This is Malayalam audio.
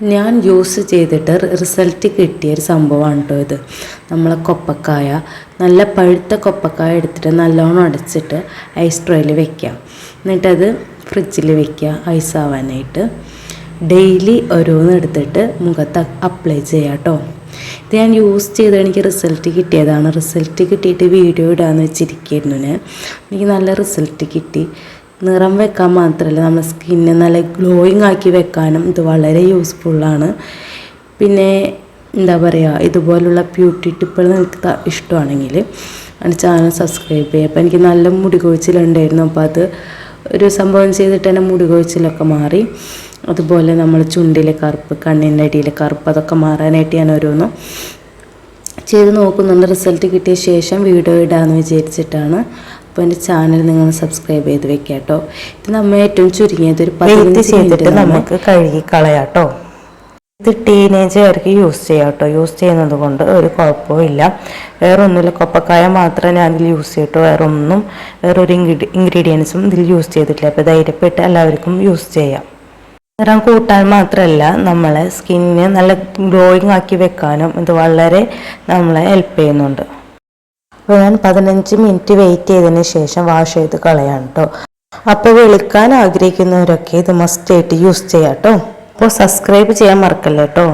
ഞാൻ യൂസ് ചെയ്തിട്ട് റിസൾട്ട് കിട്ടിയ ഒരു സംഭവമാണ് കേട്ടോ ഇത്. നമ്മളെ കൊപ്പക്കായ നല്ല പഴുത്ത കൊപ്പക്കായ എടുത്തിട്ട് നല്ലോണം അടച്ചിട്ട് ഐസ് ട്രോയിൽ വെക്കാം എന്നിട്ടത് ഫ്രിഡ്ജിൽ വെക്കുക ഐസ് ആവാനായിട്ട്. ഡെയിലി ഓരോന്ന് എടുത്തിട്ട് മുഖത്ത് അപ്ലൈ ചെയ്യാം കേട്ടോ ഇത് ഞാൻ യൂസ് ചെയ്ത് എനിക്ക് റിസൾട്ട് കിട്ടിയതാണ്. റിസൾട്ട് കിട്ടിയിട്ട് വീഡിയോ ഇടാമെന്ന് വെച്ചിരിക്കുന്നു ഞാൻ. എനിക്ക് നല്ല റിസൾട്ട് കിട്ടി. നിറം വെക്കാൻ മാത്രമല്ല നമ്മുടെ സ്കിന്നെ നല്ല ഗ്ലോയിങ് ആക്കി വെക്കാനും ഇത് വളരെ യൂസ്ഫുള്ളാണ് പിന്നെ എന്താ പറയുക ഇതുപോലുള്ള ബ്യൂട്ടി ടിപ്പുകൾ നിങ്ങൾക്ക് ഇഷ്ടമാണെങ്കിൽ എന്റെ ചാനൽ സബ്സ്ക്രൈബ് ചെയ്യുക. അപ്പോൾ എനിക്ക് നല്ല മുടി കൊഴിച്ചിലുണ്ടായിരുന്നു അപ്പോൾ അത് ഒരു സംഭവം ചെയ്തിട്ട് തന്നെ മുടി കൊഴിച്ചിലൊക്കെ മാറി. അതുപോലെ നമ്മൾ ചുണ്ടിലെ കറുപ്പ് കണ്ണിന്റെ അടിയിലെ കറുപ്പ് അതൊക്കെ മാറാനായിട്ട് ഞാൻ ഓരോന്നും ചെയ്ത് നോക്കുന്നുണ്ട്. റിസൾട്ട് കിട്ടിയ ശേഷം വീഡിയോ ഇടാമെന്ന് വിചാരിച്ചിട്ടാണ്. അപ്പോൾ എന്റെ ചാനൽ നിങ്ങൾ സബ്സ്ക്രൈബ് ചെയ്ത് വെക്കുക കേട്ടോ ഇത് നമ്മൾ ഏറ്റവും ചുരുങ്ങിയത് ഒരു പതിനഞ്ച് ചെയ്തിട്ട് നമുക്ക് കഴുകി കളയാട്ടോ ഇത് ടീനേജുകാർക്ക് യൂസ് ചെയ്യാം കേട്ടോ യൂസ് ചെയ്യുന്നത് കൊണ്ട് ഒരു കുഴപ്പവും ഇല്ല. വേറെ ഒന്നുമില്ല കൊപ്പക്കായ മാത്രമേ ഞാൻ ഇതിൽ യൂസ് ചെയ്തിട്ടോ വേറെ ഒന്നും വേറൊരു ഇൻഗ്രീഡി ഇൻഗ്രീഡിയൻസും ഇതിൽ യൂസ് ചെയ്തിട്ടില്ല. അപ്പോൾ ധൈര്യപ്പെട്ട് എല്ലാവർക്കും യൂസ് ചെയ്യാം. നിറം കൂട്ടാൻ മാത്രമല്ല നമ്മളെ സ്കിന്നിനെ നല്ല ഗ്ലോയിങ് ആക്കി വെക്കാനും ഇത് വളരെ നമ്മളെ ഹെൽപ്പ് ചെയ്യുന്നുണ്ട്. അപ്പോൾ ഞാൻ പതിനഞ്ച് മിനിറ്റ് വെയിറ്റ് ചെയ്തതിന് ശേഷം വാഷ് ചെയ്ത് കളയാണ് കേട്ടോ അപ്പോൾ വിളിക്കാൻ ആഗ്രഹിക്കുന്നവരൊക്കെ ഇത് മസ്റ്റ് ആയിട്ട് യൂസ് ചെയ്യാം കേട്ടോ അപ്പോൾ സബ്സ്ക്രൈബ് ചെയ്യാൻ മറക്കല്ല കേട്ടോ